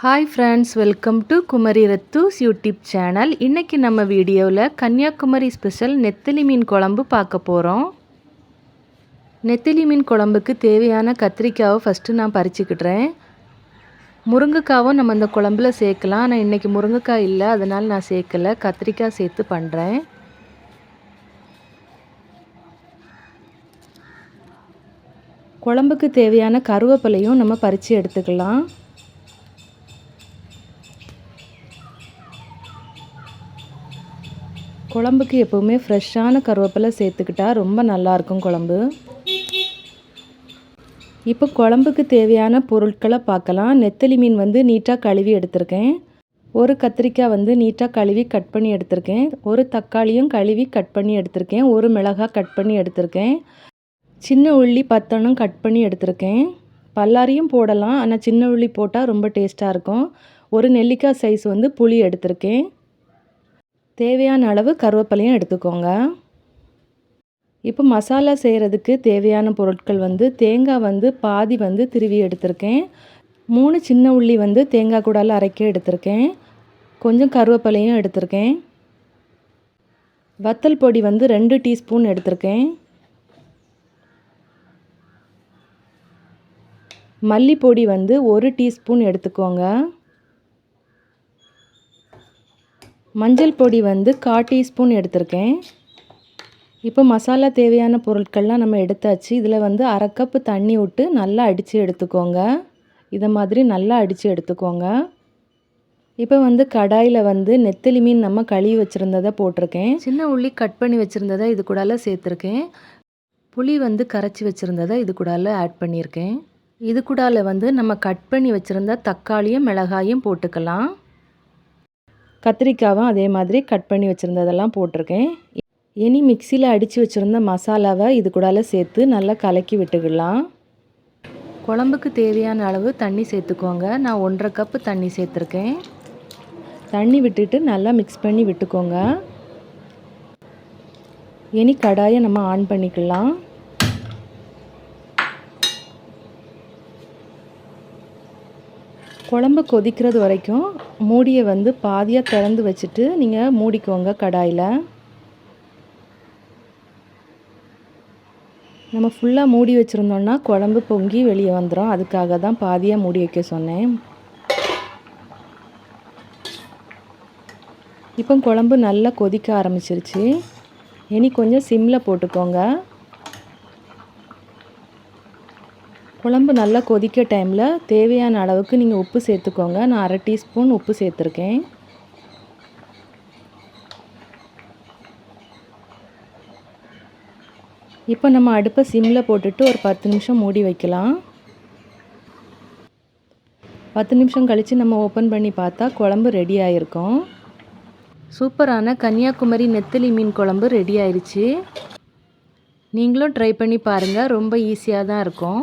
Hi friends welcome to Kumari Rathoos YouTube channel இன்றைக்கி நம்ம வீடியோவில் கன்னியாகுமரி ஸ்பெஷல் நெத்திலி மீன் குழம்பு பார்க்க போகிறோம் நெத்திலி மீன் குழம்புக்கு தேவையான கத்திரிக்காவை ஃபஸ்ட்டு நான் பறிச்சுக்கிடுறேன். முருங்கைக்காவும் நம்ம இந்த குழம்புல சேர்க்கலாம். ஆனால் இன்றைக்கி முருங்கைக்காய் இல்லை அதனால் நான் சேர்க்கலை. கத்திரிக்காய் சேர்த்து பண்ணுறேன் குழம்புக்கு தேவையான கருவேப்பிலையும் நம்ம பறித்து எடுத்துக்கலாம். குழம்புக்கு எப்போவுமே ஃப்ரெஷ்ஷான கருவேப்பிலை சேர்த்துக்கிட்டா ரொம்ப நல்லாயிருக்கும் குழம்பு. இப்போ குழம்புக்கு தேவையான பொருட்களை பார்க்கலாம். நெத்தலி மீன் வந்து நீட்டாக கழுவி எடுத்திருக்கேன். ஒரு கத்திரிக்காய் வந்து நீட்டாக கழுவி கட் பண்ணி எடுத்திருக்கேன். ஒரு தக்காளியும் கழுவி கட் பண்ணி எடுத்திருக்கேன். ஒரு மிளகாய் கட் பண்ணி எடுத்திருக்கேன். சின்ன உள்ளி பத்தனும் கட் பண்ணி எடுத்திருக்கேன். பல்லாரியும் போடலாம். ஆனால் சின்ன உள்ளி போட்டால் ரொம்ப டேஸ்ட்டாக இருக்கும். ஒரு நெல்லிக்காய் சைஸ் வந்து புளி எடுத்திருக்கேன். தேவையான அளவு கருவேப்பிலையும் எடுத்துக்கோங்க. இப்போ மசாலா செய்கிறதுக்கு தேவையான பொருட்கள் வந்து தேங்காய் வந்து பாதி வந்து திருவி எடுத்திருக்கேன். மூணு சின்ன உள்ளி வந்து தேங்காய் கூடால அரைக்க எடுத்திருக்கேன். கொஞ்சம் கருவேப்பிலையும் எடுத்திருக்கேன். வத்தல் பொடி வந்து ரெண்டு டீஸ்பூன் எடுத்திருக்கேன். மல்லிப்பொடி வந்து ஒரு டீஸ்பூன் எடுத்துக்கோங்க. மஞ்சள் பொடி வந்து கால் டீஸ்பூன் எடுத்திருக்கேன். இப்போ மசாலா தேவையான பொருட்கள்லாம் நம்ம எடுத்தாச்சு. இதில் வந்து அரை கப்பு தண்ணி விட்டு நல்லா அடித்து எடுத்துக்கோங்க. இதை மாதிரி நல்லா அடித்து எடுத்துக்கோங்க. இப்போ வந்து கடாயில் வந்து நெத்தலி மீன் நம்ம கழுவி வச்சுருந்ததை போட்டிருக்கேன். சின்ன உள்ளி கட் பண்ணி வச்சுருந்ததை இது கூடால சேர்த்துருக்கேன். புளி வந்து கரைச்சி வச்சுருந்ததை இது கூடால ஆட் பண்ணியிருக்கேன். இது கூடால வந்து நம்ம கட் பண்ணி வச்சுருந்த தக்காளியும் மிளகாயும் போட்டுக்கலாம். கத்திரிக்காவும் அதே மாதிரி கட் பண்ணி வச்சுருந்ததெல்லாம் போட்டிருக்கேன். இனி மிக்சியில் அடித்து வச்சுருந்த மசாலாவை இது கூடால சேர்த்து நல்லா கலக்கி விட்டுக்கலாம். குழம்புக்கு தேவையான அளவு தண்ணி சேர்த்துக்கோங்க. நான் ஒன்றரை கப்பு தண்ணி சேர்த்துருக்கேன். தண்ணி விட்டுட்டு நல்லா மிக்ஸ் பண்ணி விட்டுக்கோங்க. இனி கடாயை நம்ம ஆன் பண்ணிக்கலாம். குழம்பு கொதிக்கிறது வரைக்கும் மூடியை வந்து பாதியாக திறந்து வச்சுட்டு நீங்கள் மூடிக்கோங்க கடாயில். நம்ம ஃபுல்லாக மூடி வச்சுருந்தோன்னா குழம்பு பொங்கி வெளியே வந்துடும் அதுக்காக தான் பாதியாக மூடி வைக்க சொன்னேன். இப்போ குழம்பு நல்லா கொதிக்க ஆரம்பிச்சிருச்சு. இனி கொஞ்சம் சிம்மில் போட்டுக்கோங்க. குழம்பு நல்லா கொதிக்க டைமில் தேவையான அளவுக்கு நீங்கள் உப்பு சேர்த்துக்கோங்க. நான் அரை டீஸ்பூன் உப்பு சேர்த்துருக்கேன். இப்போ நம்ம அடுப்பை சிம்மில் போட்டுட்டு ஒரு பத்து நிமிஷம் மூடி வைக்கலாம். பத்து நிமிஷம் கழித்து நம்ம ஓப்பன் பண்ணி பார்த்தா குழம்பு ரெடி ஆகிருக்கும் சூப்பரான கன்னியாகுமரி நெத்திலி மீன் குழம்பு ரெடி ஆயிடுச்சு நீங்களும் ட்ரை பண்ணி பாருங்கள் ரொம்ப ஈஸியாக தான் இருக்கும்.